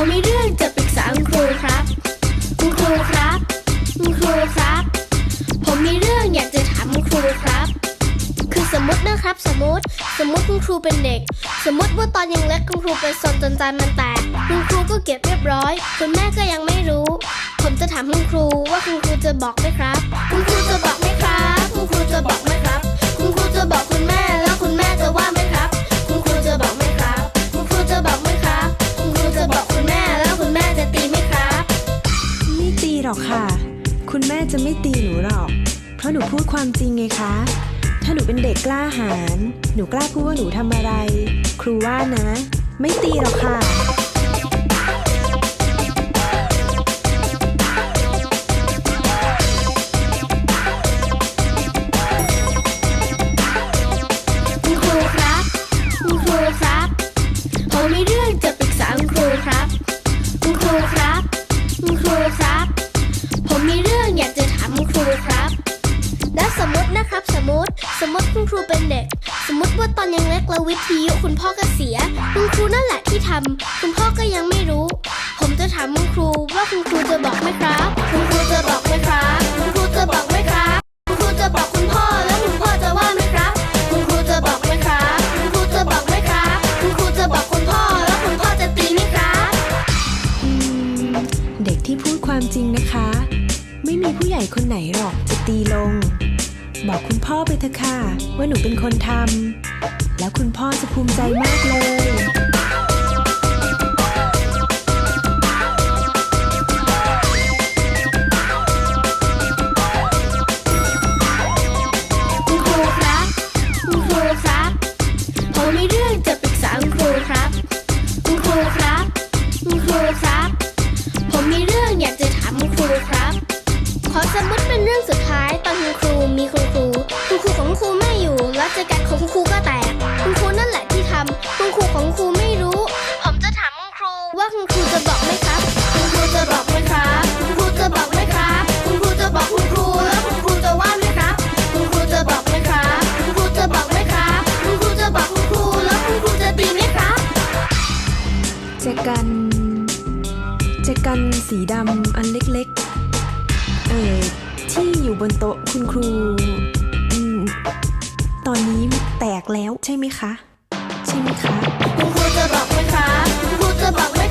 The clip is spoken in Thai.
ผมมีเรื่องจะปรึกษาคุณครูครับ คุณครูครับ คุณครูครับ ผมมีเรื่องอยากจะถามคุณครูครับ คือสมมตินะครับสมมติ สมมติคุณครูเป็นเด็ก สมมติว่าตอนยังเล็กคุณครูไปสนจนจานมันแตก คุณครูก็เก็บเรียบร้อย คุณแม่ก็ยังไม่รู้ ผมจะถามคุณครูว่าคุณครูจะบอกไหมครับ คุณครูจะบอกไหมครับ คุณครูจะบอกไหมครับ คุณครูจะบอกคุณแม่ รอกค่ะ คุณแม่จะไม่ตีหนูหรอก เพราะหนูพูดความจริงไงคะ ถ้าหนูเป็นเด็กกล้าหาญ หนูกล้าพูดว่าหนูทำอะไร ครูว่านะ ไม่ตีหรอกค่ะ คุณครูครับ คุณครูครับ ผมมีเรื่องจะปรึกษาคุณครูครับ คุณครูครับ คุณครูครับ มติสมมติคุณครูเป็นเด็ก สมมติว่าตอนยังเล็กแล้ววิทยุคุณพ่อก็เสีย คุณครูนั่นแหละที่ทำคุณพ่อก็ยังไม่รู้ ผมจะถามคุณครูว่าคุณครูจะบอกไหมครับ คุณครูจะบอกไหมครับคุณครูจะบอกไหมครับคุณครูจะบอกคุณพ่อแล้วคุณพ่อจะว่าไหมครับ คุณครูจะบอกไหมครับคุณครูจะบอกไหมครับคุณครูจะบอกคุณพ่อแล้วคุณพ่อจะตีไหมครับเด็กที่พูดความจริงนะคะ ไม่มีผู้ใหญ่คนไหนหรอกจะตีลง บอกคุณพ่อไปเถอะค่ะ ว่าหนูเป็นคนทำแล้วคุณพ่อจะภูมิใจมากเลยคุณครูครับ คุณครูครับผมมีเรื่องจะปรึกษาคุณครูครับ คุณครูครับ คุณครูครับ ผมมีเรื่องอยากจะถามคุณครูครับ ขอสมมติเป็นเรื่องสุดท้าย คุณครูมีคุณครูคุณครูของคุณครูไม่อยู่แล้วจักรของคุณครูก็แตกคุณครูนั่นแหละที่ทำคุณครูของคุณครูไม่รู้ ผมจะถามคุณครูว่าคุณครูจะบอกไหมครับ คุณครูจะบอกไหมครับคุณครูจะบอกไหมครับคุณครูจะบอกคุณครูแล้วคุณครูจะว่าไหมครับ คุณครูจะบอกไหมครับคุณครูจะบอกไหมครับคุณครูจะบอกคุณครูแล้วคุณครูจะตีไหมครับแจกันแจกันสีดำอันเล็กๆเอ่อที่อยู่บนโต๊ะ คุณครูอตอนนี้แตกแล้วใช่ไหมคะ ใช่ไหมคะ คุณครูจะบอกไหมคะ คุณครูจะบอกไหม